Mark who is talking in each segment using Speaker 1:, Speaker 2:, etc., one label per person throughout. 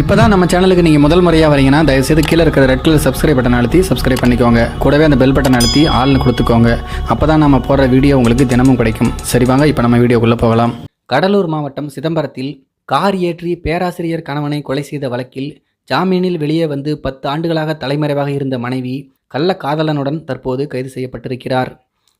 Speaker 1: இப்போ தான் நம்ம சேனலுக்கு நீங்கள் முதல் முறையாக வரீங்கன்னா தயவுசெய்து கீழே இருக்கிற ரெட் கலர் சப்ஸ்கிரைப் பட்டன் அழுத்தி சப்ஸ்கிரைப் பண்ணிக்கோங்க. கூடவே அந்த பெல் பட்டன் அழுத்தி ஆள்னு கொடுத்துக்கோங்க. அப்போ தான் நம்ம போடுற வீடியோ உங்களுக்கு தினமும் கிடைக்கும். சரி வாங்க இப்போ நம்ம வீடியோக்குள்ளே போகலாம். கடலூர் மாவட்டம் சிதம்பரத்தில் கார் ஏற்றி பேராசிரியர் கணவனை கொலை செய்த வழக்கில் ஜாமீனில் வெளியே வந்து பத்து ஆண்டுகளாக தலைமறைவாக இருந்த மனைவி கள்ள காதலனுடன் தற்போது கைது செய்யப்பட்டிருக்கிறார்.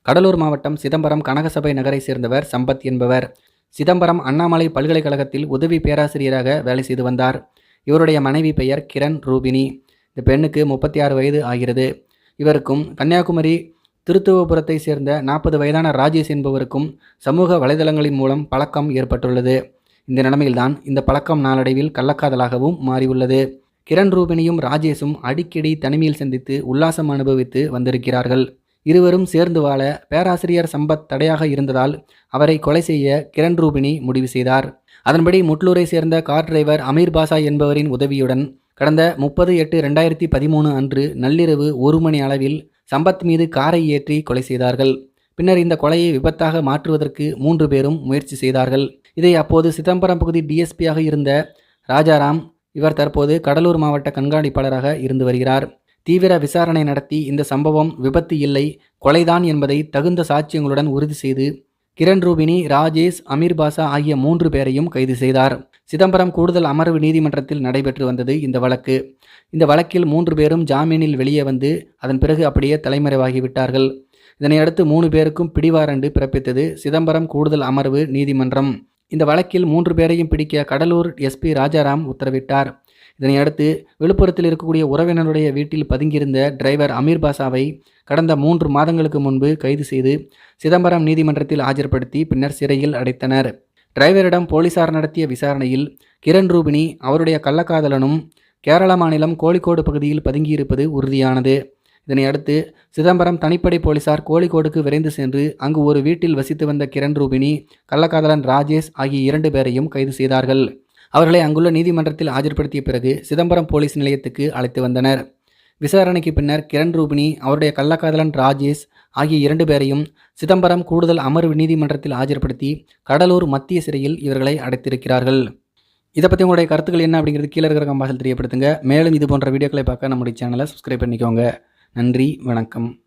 Speaker 1: கடலூர் மாவட்டம் சிதம்பரம் கனகசபை நகரை சேர்ந்தவர் சம்பத் என்பவர். சிதம்பரம் அண்ணாமலை பல்கலைக்கழகத்தில் உதவி பேராசிரியராக வேலை செய்து வந்தார். இவருடைய மனைவி பெயர் கிரண் ரூபினி. இந்த பெண்ணுக்கு முப்பத்தி ஆறு வயது ஆகிறது. இவருக்கும் கன்னியாகுமரி திருத்துவபுரத்தை சேர்ந்த நாற்பது வயதான ராஜேஷ் என்பவருக்கும் சமூக வலைதளங்களின் மூலம் பழக்கம் ஏற்பட்டுள்ளது. இந்த நிலைமையில்தான் இந்த பழக்கம் நாளடைவில் கள்ளக்காதலாகவும் மாறியுள்ளது. கிரண் ரூபினியும் ராஜேஷும் அடிக்கடி தனிமையில் சந்தித்து உல்லாசம் அனுபவித்து வந்திருக்கிறார்கள். இருவரும் சேர்ந்து வாழ பேராசிரியர் சம்பத் தடையாக இருந்ததால் அவரை கொலை செய்ய கிரண் ரூபினி முடிவு செய்தார். அதன்படி முட்லூரை சேர்ந்த கார் டிரைவர் அமீர் பாஷா என்பவரின் உதவியுடன் கடந்த முப்பது எட்டு ரெண்டாயிரத்தி பதிமூணு அன்று நள்ளிரவு ஒரு மணி அளவில் சம்பத் மீது காரை ஏற்றி கொலை செய்தார்கள். பின்னர் இந்த கொலையை விபத்தாக மாற்றுவதற்கு மூன்று பேரும் முயற்சி செய்தார்கள். இதை அப்போது சிதம்பரம் பகுதி டிஎஸ்பியாக இருந்த ராஜாராம் இவர் தற்போது கடலூர் மாவட்ட கண்காணிப்பாளராக இருந்து வருகிறார். தீவிர விசாரணை நடத்தி இந்த சம்பவம் விபத்து இல்லை கொலைதான் என்பதை தகுந்த சாட்சியங்களுடன் உறுதி செய்து கிரண் ரூபினி ராஜேஷ் அமீர் பாஷா ஆகிய மூன்று பேரையும் கைது செய்தார். சிதம்பரம் கூடுதல் அமர்வு நீதிமன்றத்தில் நடைபெற்று வந்தது இந்த வழக்கு. இந்த வழக்கில் மூன்று பேரும் ஜாமீனில் வெளியே வந்து அதன் பிறகு அப்படியே தலைமறைவாகிவிட்டார்கள் இதனையடுத்து மூணு பேருக்கும் பிடிவாரண்டு பிறப்பித்தது சிதம்பரம் கூடுதல் அமர்வு நீதிமன்றம். இந்த வழக்கில் மூன்று பேரையும் பிடிக்க கடலூர் எஸ்பி ராஜாராம் உத்தரவிட்டார். இதனையடுத்து விழுப்புரத்தில் இருக்கக்கூடிய உறவினருடைய வீட்டில் பதுங்கியிருந்த டிரைவர் அமீர் பாஷாவை கடந்த மூன்று மாதங்களுக்கு முன்பு கைது செய்து சிதம்பரம் நீதிமன்றத்தில் ஆஜர்படுத்தி பின்னர் சிறையில் அடைத்தனர். டிரைவரிடம் போலீசார் நடத்திய விசாரணையில் கிரண் ரூபினி அவருடைய கள்ளக்காதலனும் கேரள மாநிலம் கோழிக்கோடு பகுதியில் பதுங்கியிருப்பது உறுதியானது. இதனையடுத்து சிதம்பரம் தனிப்படை போலீசார் கோழிக்கோடுக்கு விரைந்து சென்று அங்கு ஒரு வீட்டில் வசித்து வந்த கிரண் ரூபினி கள்ளக்காதலன் ராஜேஷ் ஆகிய இரண்டு பேரையும் கைது செய்தார்கள். அவர்களை அங்குள்ள நீதிமன்றத்தில் ஆஜர்படுத்திய பிறகு சிதம்பரம் போலீஸ் நிலையத்துக்கு அழைத்து வந்தனர். விசாரணைக்கு பின்னர் கிரண் ரூபினி அவருடைய கள்ளக்காதலன் ராஜேஷ் ஆகிய இரண்டு பேரையும் சிதம்பரம் கூடுதல் அமர்வு நீதிமன்றத்தில் ஆஜர்படுத்தி கடலூர் மத்திய சிறையில் இவர்களை அடைத்திருக்கிறார்கள். இதை பற்றி உங்களுடைய கருத்துக்கள் என்ன அப்படிங்கிறது கீழே இருக்கிற கம்பாசில் தெரியப்படுத்துங்க. மேலும் இது போன்ற வீடியோக்களை பார்க்க நம்முடைய சேனலை சப்ஸ்கிரைப் பண்ணிக்கோங்க. நன்றி வணக்கம்.